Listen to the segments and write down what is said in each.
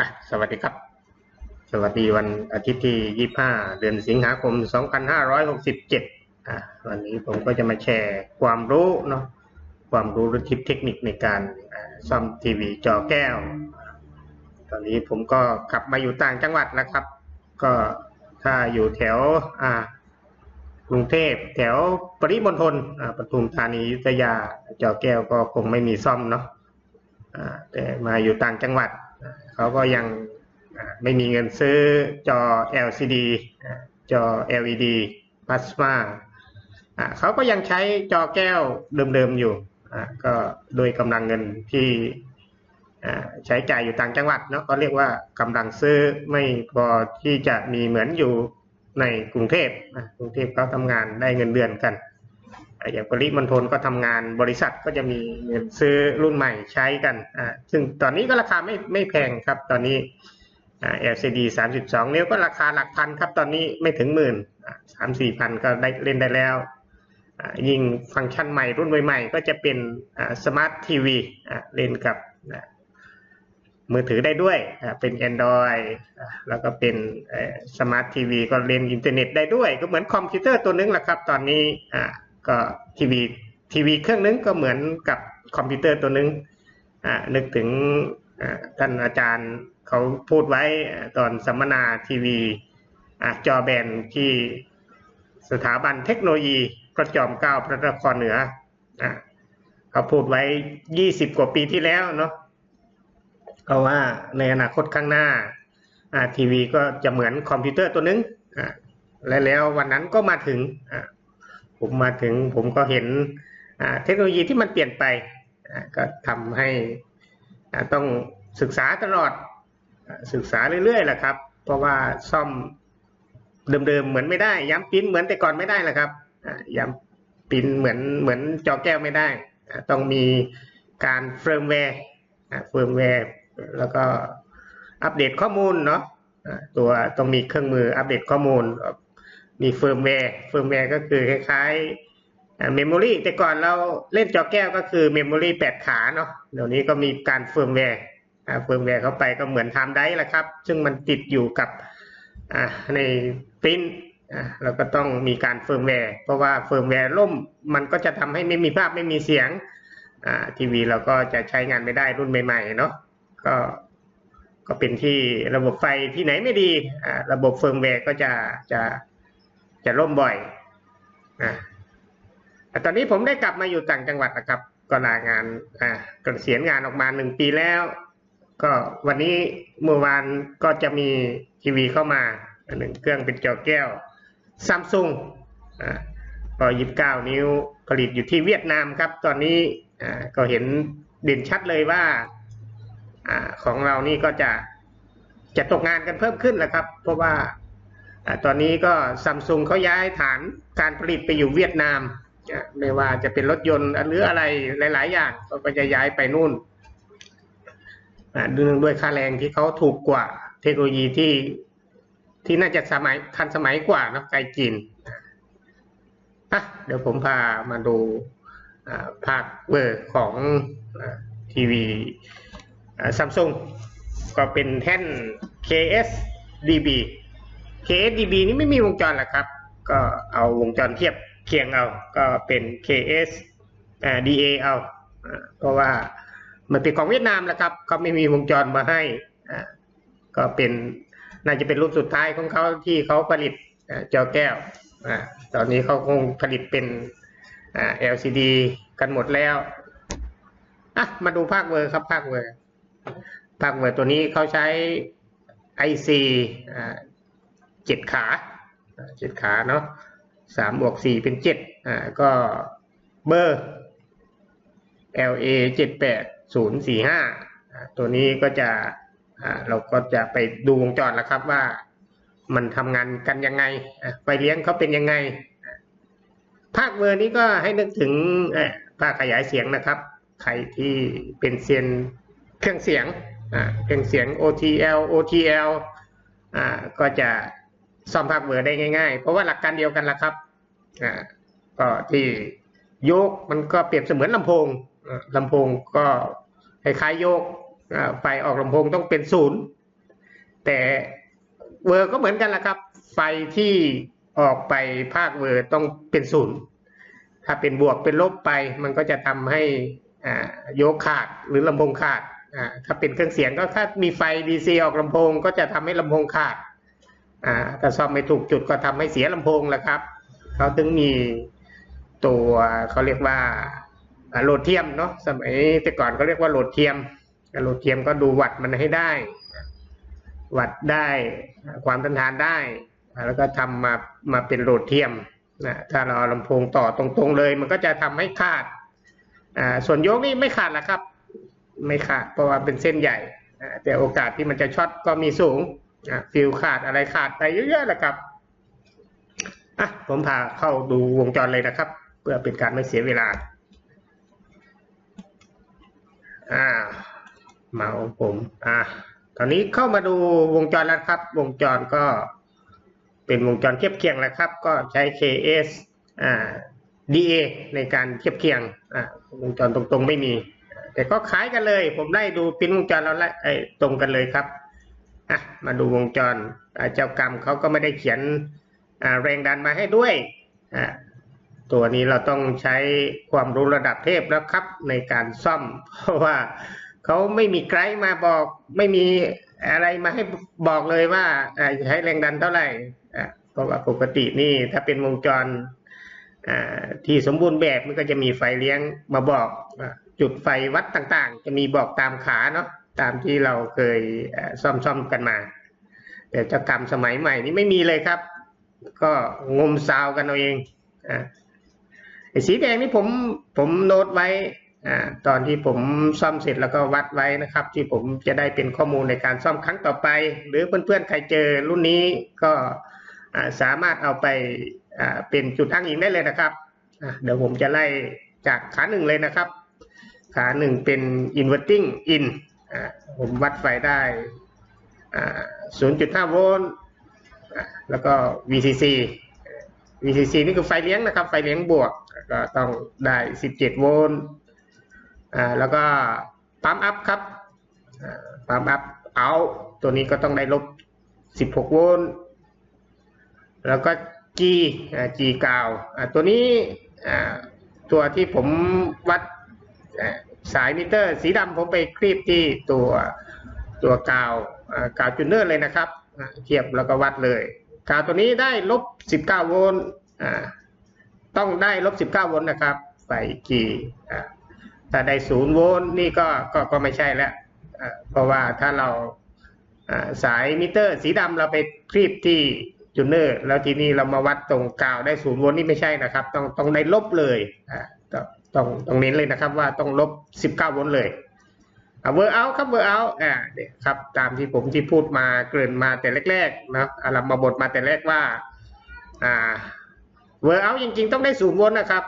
อะสวัสดีครับ สวัสดีวันอาทิตย์ที่ 25 เดือนสิงหาคม 2567อะวันนี้ผมก็จะมาแชร์ความรู้เนาะความรู้หรือทิปเทคนิคในการซ่อมทีวีจอแก้ว ตอนนี้ผมก็ขับมาอยู่ต่างจังหวัดแล้วครับ ก็ถ้าอยู่แถวอ่ากรุงเทพแถวปริมณฑลอ่าปทุมธานียุธยาจอแก้วก็คงไม่มีซ่อมเนาะแต่มาอยู่ต่างจังหวัด เขาก็ยังไม่มีเงินซื้อจอ LCD จอ LED Plasma อ่าเขาก็ยังใช้จอแก้วเดิมๆอยู่ก็โดยกำลังเงินที่ใช้จ่ายอยู่ต่างจังหวัดเนาะก็เรียกว่ากำลังซื้อไม่พอที่จะมีเหมือนอยู่ในกรุงเทพกรุงเทพเขาทำงานได้เงินเดือนกัน อย่างปริมณฑลก็ทำงานบริษัทก็จะมีเงินซื้อรุ่นใหม่ใช้กันอ่าซึ่งตอนนี้ก็ราคาไม่ไม่แพงครับ ตอนนี้อ่า LCD 32 นิ้วก็ราคาหลักพันครับ ตอนนี้ไม่ถึงหมื่นสามสี่พันก็ได้เล่นได้แล้วอ่ายิ่งฟังก์ชันใหม่รุ่นใหม่ๆก็จะเป็นสมาร์ททีวีเล่นกับมือถือได้ด้วย เป็น Android อ่าแล้วก็เป็นสมาร์ททีวีก็เล่นอินเทอร์เน็ตได้ด้วย ก็เหมือนคอมพิวเตอร์ตัวนึงแหละครับ ตอนนี้อ่า ก็ทีวีทีวีเครื่องนึงก็เหมือนกับคอมพิวเตอร์ตัวนึงอ่านึกถึงท่านอาจารย์เขาพูดไว้ตอนสัมมนาทีวีอ่จอแบนที่สถาบันเทคโนโลยีพระจอมเกล้าพระนครเหนืออ่เขาพูดไว้ 20 กว่าปีที่แล้วเนาะเพราะว่าในอนาคตข้างหน้าอ่าทีวีก็จะเหมือนคอมพิวเตอร์ตัวนึงอ่และแล้ววันนั้นก็มาถึงอ่ ผมมาถึงผมก็เห็นเทคโนโลยีที่มันเปลี่ยนไปก็ทำให้ต้องศึกษาตลอดศึกษาเรื่อยๆแหละครับ เพราะว่าซ่อมเดิมๆเหมือนไม่ได้ ย้ำปิ้นเหมือนแต่ก่อนไม่ได้แหละครับย้ำปิ้นเหมือนเหมือนจอแก้วไม่ได้ ต้องมีการเฟิร์มแวร์เฟิร์มแวร์แล้วก็อัปเดตข้อมูลเนาะตัวต้องมีเครื่องมืออัปเดตข้อมูล มีเฟิร์มแวร์เฟิร์มแวร์ก็คือคล้ายๆเมมโมรีแต่ก่อนเราเล่นจอแก้วก็คือเมมโมรีแปดขาเนาะเดี๋ยวนี้ก็มีการเฟิร์มแวร์เฟิร์มแวร์เข้าไปก็เหมือนไทม์ไดร์แหละครับ ซึ่งมันติดอยู่กับในปริ้นเราก็ต้องมีการเฟิร์มแวร์เพราะว่าเฟิร์มแวร์ล่มมันก็จะทำให้ไม่มีภาพไม่มีเสียงทีวีเราก็จะใช้งานไม่ได้รุ่นใหม่ๆเนาะก็ก็เป็นที่ระบบไฟที่ไหนไม่ดี ระบบเฟิร์มแวร์ก็จะจะ จะล่มบ่อยอ่าตอนนี้ผมได้กลับมาอยู่ต่างจังหวัดนะครับ ก็ลางานอ่ากเกษียณงานออกมาหนึ่งปีแล้ว ก็วันนี้เมื่อวานก็จะมีทีวีเข้ามาหนึ่งเครื่องเป็นจอแก้วซัมซุงอ่าก็ยิบเก้านิ้วผลิตอยู่ที่เวียดนามครับ ตอนนี้อ่าก็เห็นเด่นชัดเลยว่าอ่าของเรานี่ก็จะจะตกงานกันเพิ่มขึ้นแหละครับ เพราะว่า ตอนนี้ก็ซัมซุงเขาย้ายฐานการผลิตไปอยู่เวียดนาม ไม่ว่าจะเป็นรถยนต์หรืออะไรหลาย ๆ อย่างก็จะย้ายไปนู่นด้วยด้วยค่าแรงที่เขาถูกกว่าเทคโนโลยีที่ที่น่าจะสมัยทันสมัยกว่านะไกลจีนอะเดี๋ยวผมพามาดูภาคเวอร์ของทีวีซัมซุงก็เป็นแท่น KSDB KSDB นี่ไม่มีวงจรหรอกครับ ก็เอาวงจรเทียบเคียงเอา ก็เป็น KS DA เอา เพราะว่ามันเป็นของเวียดนามแหละครับ เขาไม่มีวงจรมาให้ ก็เป็นน่าจะเป็นรุ่นสุดท้ายของเขาที่เขาผลิตจอแก้ว ตอนนี้เขาคงผลิตเป็น LCD กันหมดแล้วอะมาดูภาคเวอร์ครับภาคเวอร์ภาคเวอร์ตัวนี้เขาใช้ IC เจ็ดขาเจ็ดขาเนาะสามบวกสี่เป็นเจ็ดอ่าก็เบอร์ LA เจ็ดแปดศูนย์สี่ห้าตัวนี้ก็จะอ่าเราก็จะไปดูวงจรแล้วครับว่ามันทำงานกันยังไงไฟเลี้ยงเขาเป็นยังไง ภาคเวอร์นี้ก็ให้นึกถึงภาคขยายเสียงนะครับ ใครที่เป็นเซียนเครื่องเสียงเครื่องเสียง OTL OTL อ่าก็จะ ซ่อมภาคเวอร์ได้ง่ายๆ เพราะว่าหลักการเดียวกันละครับอ่าก็ที่โยกมันก็เปรียบเสมือนลำโพงลำโพงก็คล้ายๆโยกไฟออกลำโพงต้องเป็นศูนย์แต่เวอร์ก็เหมือนกันละครับ ไฟที่ออกไปภาคเวอร์ต้องเป็นศูนย์ถ้าเป็นบวกเป็นลบไป มันก็จะทำให้อ่าโยกขาดหรือลำโพงขาดอ่าถ้าเป็นเครื่องเสียงก็ถ้ามีไฟ DC ออกลำโพง ก็จะทำให้ลำโพงขาด อ่าถ้าซ่อมไม่ถูกจุดก็ทำให้เสียลำโพงแหละครับเขาถึงมีตัวเขาเรียกว่าโหลดเทียมเนาะสมัยแต่ก่อนเขาเรียกว่าโหลดเทียมโหลดเทียมก็ดูวัดมันให้ได้ วัดได้ความต้านทานได้ แล้วก็ทำมามาเป็นโหลดเทียมนะถ้าเราเอาลำโพงต่อตรงๆเลย มันก็จะทำให้ขาดอ่าส่วนโยกนี่ไม่ขาดละครับ ไม่ขาดเพราะว่าเป็นเส้นใหญ่แต่โอกาสที่มันจะช็อตก็มีสูง ฟิลขาดอะไรขาดไปเยอะๆแหละครับอะผมพาเข้าดูวงจรเลยนะครับ เพื่อเป็นการไม่เสียเวลาอ่ามาของผมอ่าตอนนี้เข้ามาดูวงจรแล้วครับ วงจรก็เป็นวงจรเทียบเคียงแล้วครับ ก็ใช้ KS อ่า DA ในการเทียบเคียงอ่าวงจรตรงๆไม่มี แต่ก็คล้ายกันเลย ผมไล่ดูพินวงจรแล้วไล่ไอ้ตรงกันเลยครับ อะมาดูวงจรเจ้ากรรมเขาก็ไม่ได้เขียนแรงดันมาให้ด้วยตัวนี้เราต้องใช้ความรู้ระดับเทพแล้วครับในการซ่อม เพราะว่าเขาไม่มีไกด์มาบอกไม่มีอะไรมาให้บอกเลยว่าใช้แรงดันเท่าไหร่เพราะว่าปกตินี่ถ้าเป็นวงจรที่สมบูรณ์แบบมันก็จะมีไฟเลี้ยงมาบอกจุดไฟวัดต่างๆ จะมีบอกตามขาเนาะ ตามที่เราเคยอ่าซ่อมๆกันมา แต่เจ้ากรรมสมัยใหม่นี้ไม่มีเลยครับ ก็งมซาวกันเอาเองอสีแดงนี่ผมผมโน้ตไว้ตอนที่ผมซ่อมเสร็จแล้วก็วัดไว้นะครับ ที่ผมจะได้เป็นข้อมูลในการซ่อมครั้งต่อไป หรือเพื่อนๆใครเจอรุ่นนี้ก็สามารถเอาไปเป็นจุดอ้างอิงได้เลยนะครับเดี๋ยวผมจะไล่จากขาหนึ่งเลยนะครับ ขาหนึ่งเป็น inverting in อ่า ผมวัดไฟได้0.5 โวลต์แล้วก็ VCC VCC นี่คือไฟเลี้ยงนะครับ ไฟเลี้ยงบวก ก็ต้องได้ 17 โวลต์แล้วก็ปั๊มอัพครับปั๊มอัพเอาตัวนี้ก็ต้องได้ลบ 16 โวลต์แล้วก็ G G กาวตัวนี้ตัวที่ผมวัด สายมิเตอร์ สีดำผมไปคลีบที่ตัวตัวกาวกาวจูเนอร์เลยนะครับเทียบแล้วก็วัดเลย กาวตัวนี้ได้ลบ 19 โวลต์ต้องได้ลบ 19 โวลต์นะครับไฟกี่อ่าถ้าได้ 0 โวลต์นี่ก็ก็ก็ไม่ใช่แล้วเพราะว่าถ้าเราอ่าสายมิเตอร์ สีดำเราไปคลีบที่จูเนอร์ แล้วทีนี้เรามาวัดตรงกาวได้ 0 โวลต์นี่ไม่ใช่นะครับ ต้องต้องได้ลบเลยอ่า ต้องต้องเน้นเลยนะครับว่าต้องลบ 19 โวลต์เลยเวอร์เอาครับเวอร์เอาอ่าเนี่ยครับตามที่ผมที่พูดมาเกริ่นมาแต่แรกๆนะอารัมมาบทมาแต่แรกว่าอ่าเวอร์เอาจริงๆ ต้องได้ศูนย์โวลต์นะครับ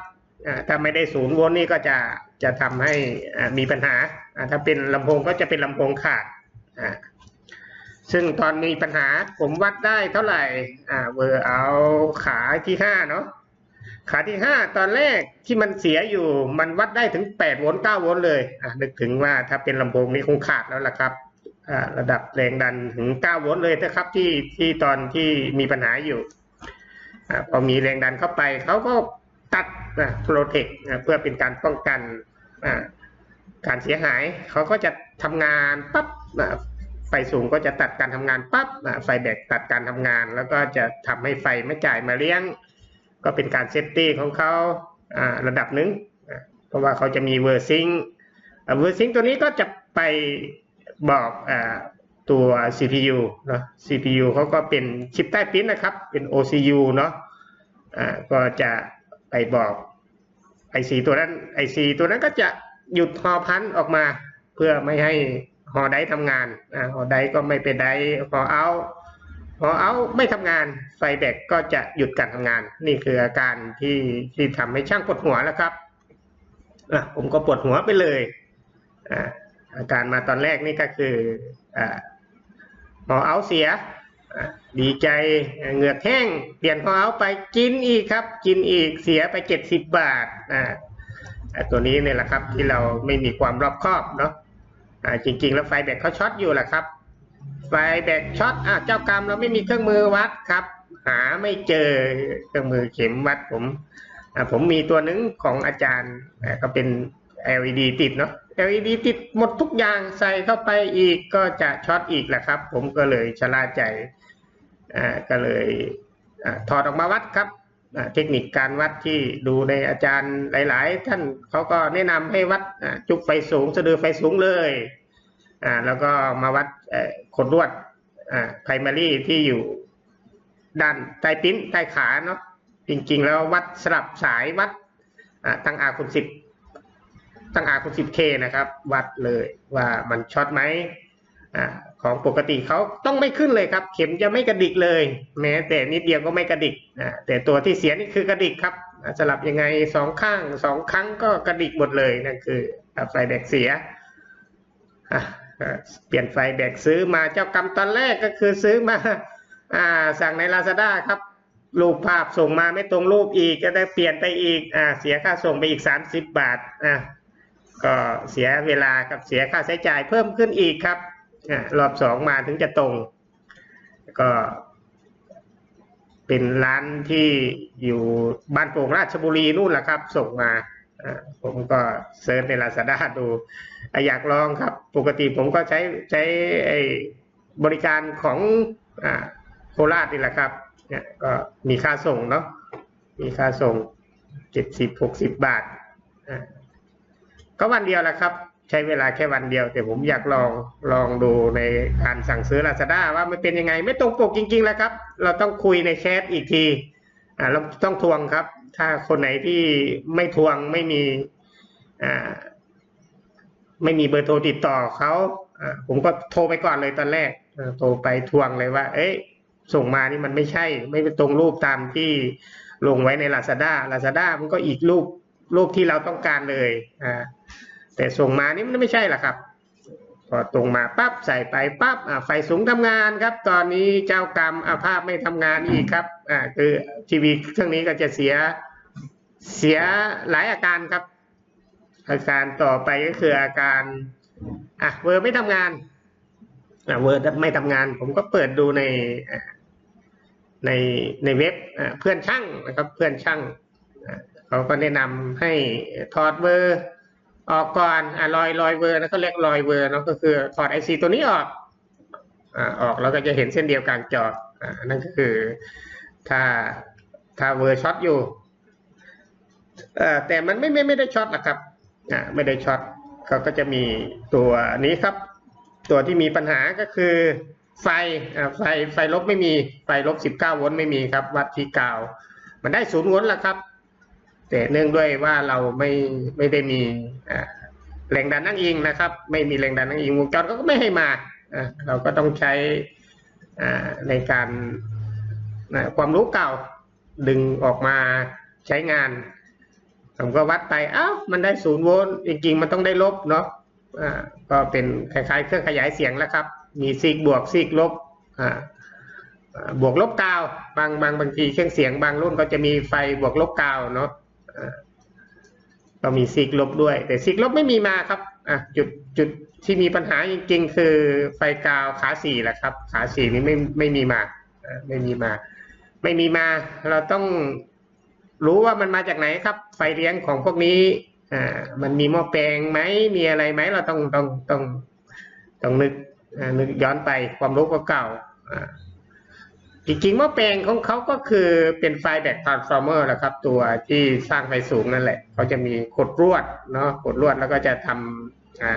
อ่าถ้าไม่ได้ศูนย์โวลต์นี่ก็จะจะทำให้อ่ามีปัญหาอ่าถ้าเป็นลำโพงก็จะเป็นลำโพงขาดอ่าซึ่งตอนมีปัญหาผมวัดได้เท่าไหร่อ่าเวอร์เอาขาที่ห้าเนาะ ขาที่ห้าตอนแรกที่มันเสียอยู่มันวัดได้ถึงแปดโวลต์เก้าโวลต์เลยนึกถึงว่าถ้าเป็นลำโพงนี้คงขาดแล้วล่ะครับระดับแรงดันถึงเก้าโวลต์เลยนะครับที่ที่ตอนที่มีปัญหาอยู่อพอมีแรงดันเข้าไปเขาก็ตัดโปรเทคเพื่อเป็นการป้องกันการเสียหายเขาก็จะทำงานปั๊บไฟสูงก็จะตัดการทำงานปั๊บไฟแบกตัดการทำงาน แล้วก็จะทำให้ไฟไม่จ่ายมาเลี้ยง ก็เป็นการเซฟตี้ของเขาระดับหนึ่งเพราะว่าเขาจะมีเวอร์ซิงเวอร์ซิงตัวนี้ก็จะไปบอกอตัว CPU เนอะ CPU เขาก็เป็นชิปใต้ปิ้นนะครับ เป็น OCU เนาะก็จะไปบอก IC ตัวนั้น IC ตัวนั้นก็จะหยุดฮอพันออกมา เพื่อไม่ให้ฮอไดทำงานอ่าฮอไดก็ไม่เป็นไดฮอเอา พอเอาไม่ทำงานไฟแบกก็จะหยุดการทำงาน นี่คืออาการที่ที่ทำให้ช่างปวดหัวแล้วครับอะผมก็ปวดหัวไปเลยอ่าอาการมาตอนแรกนี่ก็คืออ่าพอเอาเสียดีใจเหงือกแห้ง เปลี่ยนพอเอาไปกินอีกครับ กินอีกเสียไปเจ็ดสิบบาทอ่าตัวนี้เนี่ยแหละครับที่เราไม่มีความรอบคอบเนาะจริง ๆ แล้วไฟแบกเขาช็อตอยู่แหละครับ ไฟแบกช็อตอะเจ้ากรรมเราไม่มีเครื่องมือวัดครับ หาไม่เจอเครื่องมือเข็มวัดผมอะผมมีตัวหนึ่งของอาจารย์อะก็เป็น LED ติดเนาะ LED ติดหมดทุกอย่างใส่เข้าไปอีกก็จะช็อตอีกแหละครับ ผมก็เลยชะล่าใจอ่าก็เลยอาถอดออกมาวัดครับเทคนิคการวัดที่ดูในอาจารย์หลาย ๆ ท่านเขาก็แนะนำให้วัดจุกไฟสูงสะดือไฟสูงเลยอ่าแล้วก็มาวัด เอ่อขดลวดอ่า primary ที่อยู่ด้านใต้ปิ้นใต้ขาเนาะจริงๆ แล้ววัดสลับสายวัดตั้งอาคุณสิบตั้งอาคุณสิบเคนะครับ วัดเลยว่ามันช็อตไหมอของปกติเขาต้องไม่ขึ้นเลยครับ เข็มจะไม่กระดิกเลย แม้แต่นิดเดียวก็ไม่กระดิกแต่ตัวที่เสียนี่คือกระดิกครับสลับยังไงสองข้างสองครั้งก็กระดิกหมดเลยนั่นคือไฟแบกเสียเปลี่ยนไฟแบกซื้อมาเจ้ากรรมตอนแรกก็คือซื้อมาอ่าสั่งใน Lazada ครับรูปภาพส่งมาไม่ตรงรูปอีกก็ได้เปลี่ยนไปอีกอ่าเสียค่าส่งไปอีก 30 บาทอ่าก็เสียเวลากับเสียค่าใช้จ่ายเพิ่มขึ้นอีกครับอารอบสองมาถึงจะตรง ก็เป็นร้านที่อยู่บ้านโป่งราชบุรีนู่นแหละครับ ส่งมา ผมก็เซิร์ชในลาซาด้าดูอยากลองครับ ปกติผมก็ใช้ใช้บริการของโคราชนี่แหละครับเนี่ยก็มีค่าส่งเนาะมีค่าส่งเจ็ดสิบหกสิบบาทอ่าก็วันเดียวแหละครับ ใช้เวลาแค่วันเดียว แต่ผมอยากลองลองดูในการสั่งซื้อ Lazada ว่ามันเป็นยังไง ไม่ตรงปกจริงๆแล้วครับ เราต้องคุยในแชทอีกทีเราต้องทวงครับ ถ้าคนไหนที่ไม่ทวงไม่มีอ่าไม่มีเบอร์โทรติดต่อเขาผมก็โทรไปก่อนเลยตอนแรกโทรไปทวงเลยว่า เอ๊ะส่งมานี่มันไม่ใช่ ไม่ตรงรูปตามที่ลงไว้ใน Lazada Lazada มันก็อีกรูปรูปที่เราต้องการเลยอ่าแต่ส่งมานี่มันไม่ใช่หรอครับพอตรงมาปั๊บใส่ไปปั๊บไฟสูงทำงานครับ ตอนนี้เจ้ากรรมอาภาพไม่ทำงานอีกครับ อ่าคือทีวีเครื่องนี้ก็จะเสียเสียหลายอาการครับ อาการต่อไปก็คืออาการอะเวอร์ไม่ทำงานอะเวอร์ไม่ทำงาน ผมก็เปิดดูในในในเว็บเพื่อนช่างนะครับเพื่อนช่างเขาก็แนะนำให้ถอดเวอร์ออกก่อนอะลอยลอยเวอร์นะเขาเรียกลอยเวอร์เนาะก็คือถอดไอซีตัวนี้ออกอ่าออกแล้วก็จะเห็นเส้นเดียวกลางจออ่านั่นก็คือ ถ้าถ้าเวอร์ช็อตอยู่แต่มันไม่ไม่ไม่ได้ช็อตนะครับอ่าไม่ได้ช็อตเขาก็จะมีตัวนี้ครับ ตัวที่มีปัญหาก็คือไฟอ่าไฟไฟลบไม่มีไฟลบ 19 โวลต์ไม่มีครับ วัดที่กาวมันได้ศูนย์โวลต์แล้วครับ แต่เนื่องด้วยว่าเราไม่ไม่ได้มีอแรงดันนั่งอิงนะครับ ไม่มีแรงดันนั่งอิงวงจรก็ไม่ให้มาอ่าเราก็ต้องใช้อ่าในการ อ่าความรู้เก่าดึงออกมาใช้งาน ผมก็วัดไปอ้าวมันได้ศูนย์โวลต์จริงๆ มันต้องได้ลบเนาะอ่าก็เป็นคล้ายๆ เครื่องขยายเสียงแล้วครับ มีซีกบวกซีกลบอ่าบวกลบกาวบางบางบางทีเครื่องเสียงบางรุ่นก็จะมีไฟบวกลบกาวเนาะอ่าก็มีซีกลบด้วย แต่ซีกลบไม่มีมาครับอะจุดจุดที่มีปัญหาจริงๆ คือไฟกาวขาสี่แหละครับ ขาสี่นี้ไม่ไม่มีมาอ่าไม่มีมา ไม่มีมาเราต้องรู้ว่ามันมาจากไหนครับ ไฟเลี้ยงของพวกนี้อ่ามันมีหม้อแปลงไหมมีอะไรไหมเราต้องต้องต้องต้องนึกนึกย้อนไปความรู้เก่าอ่าจริงๆหม้อแปลงของเขาก็คือเป็นไฟแบตทรานส์ฟอร์เมอร์แหละครับ ตัวที่สร้างไฟสูงนั่นแหละเขาจะมีขดลวดเนาะขดลวดแล้วก็จะทำอ่า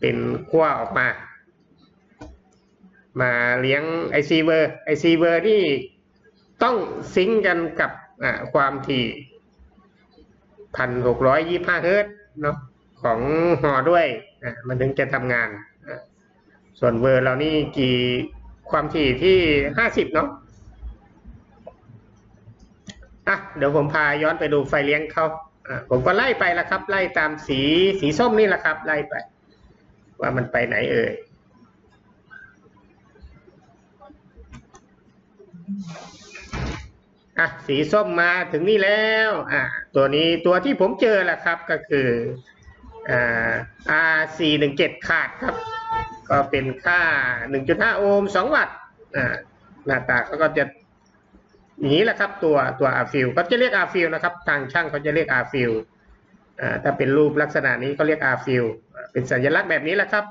เป็นขั้วออกมา มาเลี้ยงไอซีเวอร์ไอซีเวอร์นี่ ต้องซิงก์กันกับความถี่พันหกร้อยยี่ห้าเฮิรตซ์เนาะของหอด้วยมันถึงจะทำงาน ส่วนเวอร์เรานี่กี่ความถี่ที่ห้าสิบเนาะอะเดี๋ยวผมพาย้อนไปดูไฟเลี้ยงเขาอ่าผมก็ไล่ไปแล้วครับ ไล่ตามสีสีส้มนี่แหละครับ ไล่ไป ว่ามันไปไหนเอ่ย อะสีส้มมาถึงนี่แล้วอะตัวนี้ตัวที่ผมเจอแหละครับก็คืออ่า R 4 1 7 ขาดครับ ก็เป็นค่า 1.5 โอห์ม 2 วัตต์อ่าหน้าตาเขาก็จะอย่างนี้แหละครับตัวตัวอาฟิลก็จะเรียกอาฟิลนะครับ ทางช่างเขาจะเรียกอาฟิลอ่าถ้าเป็นรูปลักษณะนี้ก็เรียกอาฟิลเป็นสัญลักษณ์แบบนี้แหละครับ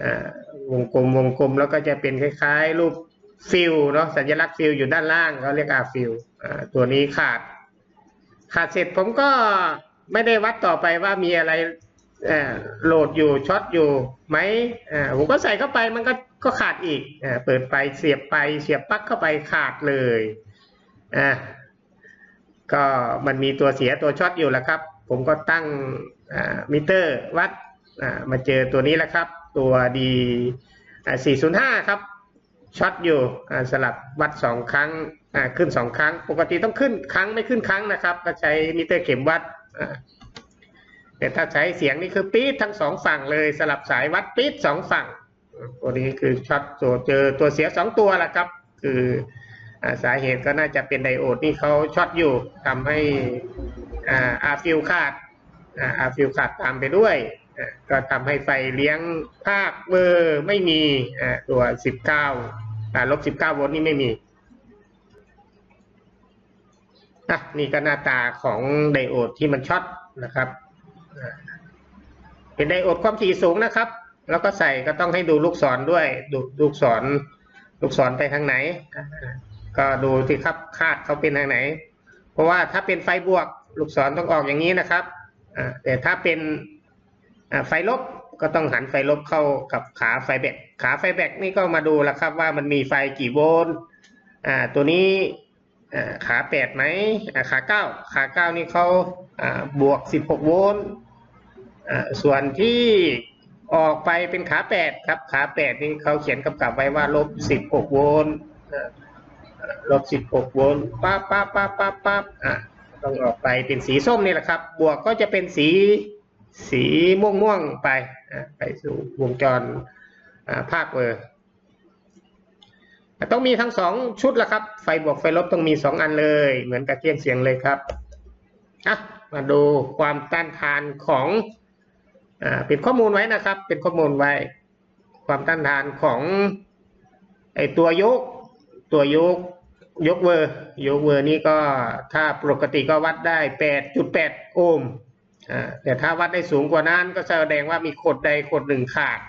อ่าวงกลมวงกลมแล้วก็จะเป็นคล้าย ๆ รูป ฟิลเนาะสัญลักษณ์ฟิลอยู่ด้านล่างเขาเรียกอาฟิลตัวนี้ขาด ขาดเสร็จผมก็ไม่ได้วัดต่อไปว่ามีอะไรโหลดอยู่ช็อตอยู่ไหมอ่าผมก็ใส่เข้าไปมันก็ก็ขาดอีกอ่าเปิดไปเสียบไปเสียบปลั๊กเข้าไปขาดเลยอ่าก็มันมีตัวเสียตัวช็อตอยู่แล้วครับ ผมก็ตั้งมิเตอร์วัดอ่ามาเจอตัวนี้แล้วครับ ตัวดีอ่า405 ครับ ช็อตอยู่สลับวัดสองครั้งขึ้นสองครั้ง ปกติต้องขึ้นครั้งไม่ขึ้นครั้งนะครับก็ใช้มิเตอร์เข็มวัดแต่ถ้าใช้เสียงนี่คือปี๊ดทั้งสองฝั่งเลยสลับสายวัดปี๊ดสองฝั่งตัวนี้คือช็อตตัวเจอตัวเสียสองตัวแหละครับ คืออสาเหตุก็น่าจะเป็นไดโอดที่เขาช็อตอยู่ทำให้อาฟิลขาดอาฟิลขาดตามไปด้วยก็ทำให้ไฟเลี้ยงภาคเบอร์ไม่มีตัว 19 อ่าลบ19โวลต์นี่ไม่มีอะนี่ก็หน้าตาของไดโอดที่มันช็อตนะครับ เป็นไดโอดความถี่สูงนะครับ แล้วก็ใส่ก็ต้องให้ดูลูกศรด้วย ดูลูกศร ลูกศรไปทางไหน ก็ดูที่ครับคาดเขาเป็นทางไหน เพราะว่าถ้าเป็นไฟบวก ลูกศรต้องออกอย่างนี้นะครับแต่ถ้าเป็นไฟลบ ก็ต้องหันไฟลบเข้ากับขาไฟแบตขาไฟแบตนี่ก็มาดูแล้วครับว่ามันมีไฟกี่โวลต์อ่าตัวนี้อ่าขาแปดไหมอ่าขาเก้าขาเก้านี่เขาอ่าบวกสิบหกโวลต์อ่าส่วนที่ออกไปเป็นขาแปดครับขาแปดนี่เขาเขียนกำกับไว้ว่าลบสิบหกโวลต์ลบสิบหกโวลต์ปั๊บปั๊บปั๊บปั๊บปั๊บอะต้องออกไปเป็นสีส้มนี่แหละครับ บวกก็จะเป็นสี สีม่วงม่วงๆไปไปสู่วงจรภาคเวอร์ต้องมีทั้งสองชุดละครับ ไฟบวกไฟลบต้องมีสองอันเลย เหมือนกับเครื่องเสียงเลยครับอะมาดูความต้านทานของอ่าเป็นข้อมูลไว้นะครับ เป็นข้อมูลไว้ ความต้านทานของไอตัวยก ตัวยกยกเวอร์ยกเวอร์นี่ก็ถ้าปกติก็วัดได้ 8.8 โอห์ม แต่ถ้าวัดได้สูงกว่านั้นก็แสดงว่ามีขดใดขดหนึ่งขาด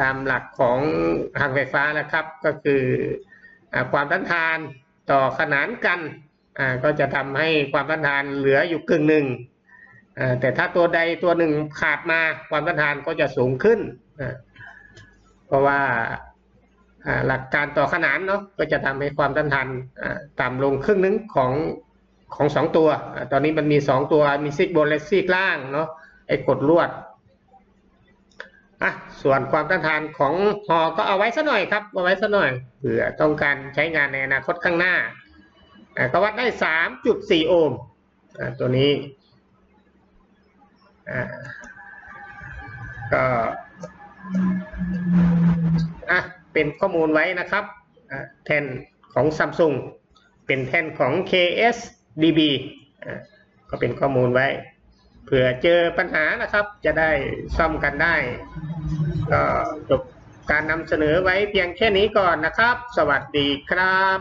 ตามหลักของทางไฟฟ้านะครับก็คืออความต้านทานต่อขนานกันก็จะทำให้ความต้านทานเหลืออยู่กึ่งหนึ่งแต่ถ้าตัวใดตัวหนึ่งขาดมาความต้านทานก็จะสูงขึ้น เพราะว่าหลักการต่อขนานเนาะก็จะทำให้ความต้านทานต่ำลงครึ่งหนึ่งของ ของสองตัว ตอนนี้มันมีสองตัว มีซีกบนและซีกล่างเนาะ ไอ้กดลวด อะ ส่วนความต้านทานของหอก็เอาไว้ซะหน่อยครับ เอาไว้ซะหน่อย เผื่อต้องการใช้งานในอนาคตข้างหน้า อ่าก็วัดได้สามจุดสี่โอห์ม อ่าตัวนี้ อ่าก็อะเป็นข้อมูลไว้นะครับ แท่นของซัมซุงเป็นแท่นของ KS DB ก็เป็นข้อมูลไว้เผื่อเจอปัญหานะครับ จะได้ซ่อมกันได้ ก็จบการนำเสนอไว้เพียงแค่นี้ก่อนนะครับ สวัสดีครับ